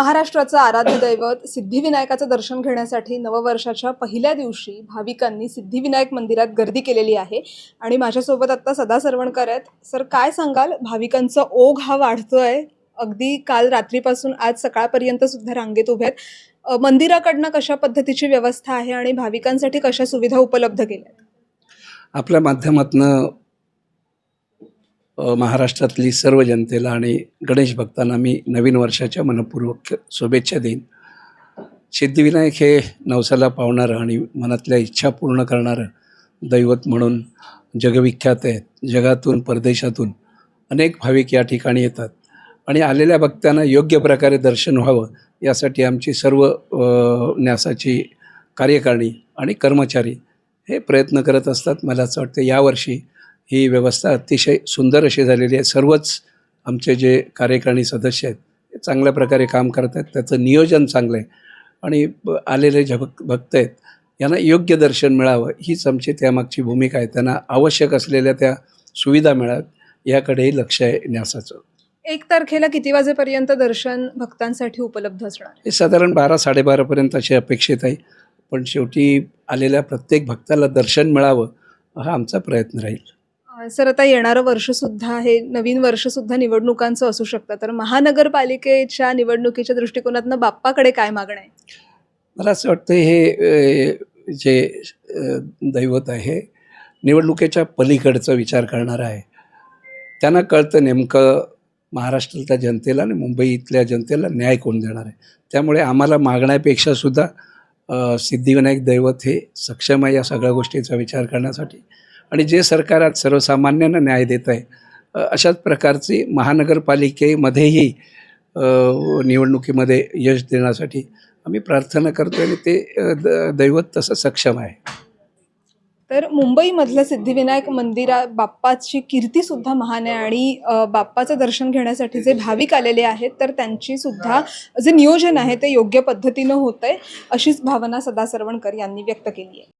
महाराष्ट्राचं आराध्य दैवत सिद्धिविनायकाचं दर्शन घेण्यासाठी नववर्षाच्या पहिल्या दिवशी भाविकांनी सिद्धिविनायक मंदिरात गर्दी केलेली आहे. आणि माझ्यासोबत आत्ता सदा सरवणकर आहेत. सर काय सांगाल? भाविकांचा ओघ हा वाढतोय. अगदी काल रात्रीपासून आज सकाळपर्यंत सुद्धा रांगेत उभे आहेत. मंदिराकडनं कशा पद्धतीची व्यवस्था आहे आणि भाविकांसाठी कशा सुविधा उपलब्ध केल्या आहेत? आपल्या माध्यमातनं महाराष्ट्रातली सर्व जनतेला आणि गणेश भक्तांना मी नवीन वर्षाच्या मनपूर्वक शुभेच्छा देईन. सिद्धिविनायक हे नवसाला पावणारं आणि मनातल्या इच्छा पूर्ण करणारं दैवत म्हणून जगविख्यात आहेत. जगातून परदेशातून अनेक भाविक या ठिकाणी येतात आणि आलेल्या भक्तांना योग्य प्रकारे दर्शन व्हावं यासाठी आमची सर्व न्यासाची कार्यकारिणी आणि कर्मचारी हे प्रयत्न करत असतात. मला असं वाटतं यावर्षी ही व्यवस्था अतिशय सुंदर अशी झालेली आहे. सर्वच आमचे जे कार्यकारिणी सदस्य आहेत ते चांगल्या प्रकारे काम करत आहेत. त्याचं नियोजन चांगलं आहे. आणि ब- आलेले जे भक भक्त आहेत यांना योग्य दर्शन मिळावं हीच आमची त्यामागची भूमिका आहे. त्यांना आवश्यक असलेल्या त्या सुविधा मिळाव्यात याकडेही लक्ष आहे न्यासाचं. एक तारखेला किती वाजेपर्यंत दर्शन भक्तांसाठी उपलब्ध असणार? हे साधारण बारा साडेबारापर्यंत असे अपेक्षित आहे. पण शेवटी आलेल्या प्रत्येक भक्ताला दर्शन मिळावं हा आमचा प्रयत्न राहील. सर आता येणारं वर्ष सुद्धा हे नवीन वर्ष सुद्धा निवडणुकांचं असू शकतं. तर महानगरपालिकेच्या निवडणुकीच्या दृष्टिकोनातनं बाप्पाकडे काय मागणं आहे? मला असं वाटतं हे जे दैवत आहे निवडणुकीच्या पलीकडचा विचार करणारं आहे. त्यांना कळतं नेमकं महाराष्ट्रातल्या जनतेला आणि मुंबईतल्या जनतेला न्याय कोण देणार आहे. त्यामुळे आम्हाला मागण्यापेक्षा सुद्धा सिद्धिविनायक दैवत हे सक्षम आहे या सगळ्या गोष्टीचा विचार करण्यासाठी. आणि जे सरकार आज सर्वसामान्यांना न्याय देत आहे अशाच प्रकारची महानगरपालिकेमध्येही निवडणुकीमध्ये यश देण्यासाठी आम्ही प्रार्थना करतो आणि ते द- दैवत तसं सक्षम आहे. तर मुंबईमधल्या सिद्धिविनायक मंदिरा बाप्पाची कीर्ती सुद्धा महान आहे आणि बाप्पाचं दर्शन घेण्यासाठी जे भाविक आलेले आहेत तर त्यांची सुद्धा जे नियोजन आहे ते योग्य पद्धतीनं होत आहे अशीच भावना सदा सरवणकर यांनी व्यक्त केली आहे.